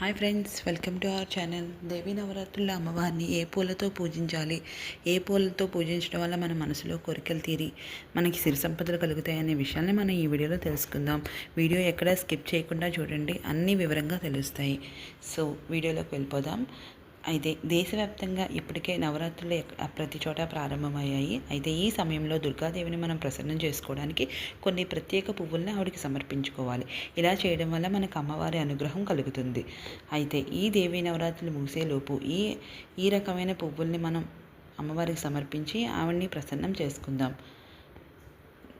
Hi friends welcome to our channel. Devi నవరాత్రుల అమ్మవారిని ఏ పూలతో పూజించాలి? ఏ పూలతో పూజించడం వల్ల మన మనసులో కోరికలు తీరి మనకి సిరి సంపదలు కలుగుతాయనే విషయాన్ని మనం ఈ వీడియోలో తెలుసుకుందాం. వీడియో ఎక్కడా స్కిప్ చేయకుండా చూడండి అన్నీ వివరంగా తెలుస్తాయి. సో వీడియోలోకి వెళ్ళిపోదాం. అయితే దేశవ్యాప్తంగా ఇప్పటికే నవరాత్రులు ఎక్- ప్రతి చోట ప్రారంభమయ్యాయి. అయితే ఈ సమయంలో దుర్గాదేవిని మనం ప్రసన్నం చేసుకోవడానికి కొన్ని ప్రత్యేక పువ్వుల్ని ఆవిడకి సమర్పించుకోవాలి. ఇలా చేయడం వల్ల మనకు అమ్మవారి అనుగ్రహం కలుగుతుంది. అయితే ఈ దేవి నవరాత్రులు ముగిసేలోపు ఈ ఈ రకమైన పువ్వుల్ని మనం అమ్మవారికి సమర్పించి ఆవిడ్ని ప్రసన్నం చేసుకుందాం.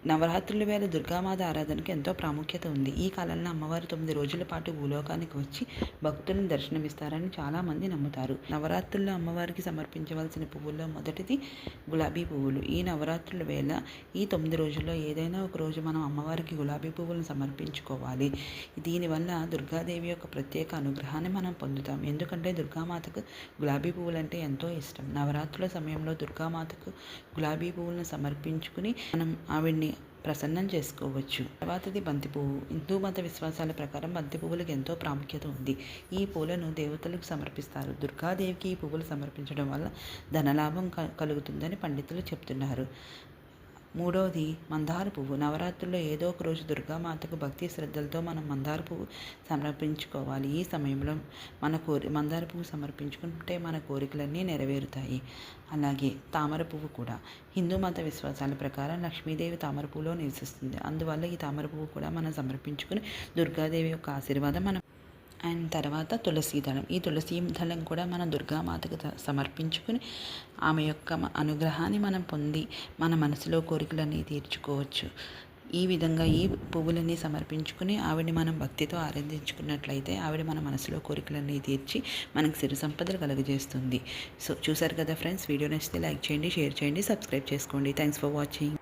నవరాత్రుల వేళ దుర్గామాత ఆరాధనకు ఎంతో ప్రాముఖ్యత ఉంది. ఈ కాలంలో అమ్మవారు తొమ్మిది రోజుల పాటు భూలోకానికి వచ్చి భక్తులను దర్శనమిస్తారని చాలామంది నమ్ముతారు. నవరాత్రుల్లో అమ్మవారికి సమర్పించవలసిన పువ్వుల్లో మొదటిది గులాబీ పువ్వులు. ఈ నవరాత్రుల వేళ ఈ తొమ్మిది రోజుల్లో ఏదైనా ఒక రోజు మనం అమ్మవారికి గులాబీ పువ్వులను సమర్పించుకోవాలి. దీనివల్ల దుర్గాదేవి యొక్క ప్రత్యేక అనుగ్రహాన్ని మనం పొందుతాం. ఎందుకంటే దుర్గామాతకు గులాబీ పువ్వులంటే ఎంతో ఇష్టం. నవరాత్రుల సమయంలో దుర్గామాతకు గులాబీ పువ్వులను సమర్పించుకుని మనం ఆవిడ్ని ప్రసన్నం చేసుకోవచ్చు. తర్వాతది బంతి పువ్వు హిందూ మత విశ్వాసాల ప్రకారం బంతి పువ్వులకు ఎంతో ప్రాముఖ్యత ఉంది. ఈ పూలను దేవతలకు సమర్పిస్తారు. దుర్గాదేవికి ఈ పువ్వులు సమర్పించడం వల్ల ధనలాభం క- కలుగుతుందని పండితులు చెప్తున్నారు. మూడవది మందార పువ్వు. నవరాత్రుల్లో ఏదో ఒక రోజు దుర్గామాతకు భక్తి శ్రద్ధలతో మనం మందార పువ్వు సమర్పించుకోవాలి. ఈ సమయంలో మన కోరి మందార పువ్వు సమర్పించుకుంటే మన కోరికలన్నీ నెరవేరుతాయి. అలాగే తామర పువ్వు కూడా. హిందూ మత విశ్వాసాల ప్రకారం లక్ష్మీదేవి తామర పువ్వులో నివసిస్తుంది. అందువల్ల ఈ తామర పువ్వు కూడా మనం సమర్పించుకుని దుర్గాదేవి యొక్క ఆశీర్వాదం మనం అండ్ తర్వాత తులసి దళం. ఈ తులసి దళం కూడా మన దుర్గామాతకు సమర్పించుకుని ఆమె యొక్క అనుగ్రహాన్ని మనం పొంది మన మనసులో కోరికలన్నీ తీర్చుకోవచ్చు. ఈ విధంగా ఈ పువ్వులన్నీ సమర్పించుకుని ఆవిడని మనం భక్తితో ఆరాధించుకున్నట్లయితే ఆవిడ మన మనసులో కోరికలన్నీ తీర్చి మనకు సిరు సంపదలు కలుగజేస్తుంది. సో చూసారు కదా ఫ్రెండ్స్? వీడియో నచ్చితే లైక్ చేయండి షేర్ చేయండి సబ్స్క్రైబ్ చేసుకోండి. Thanks for watching.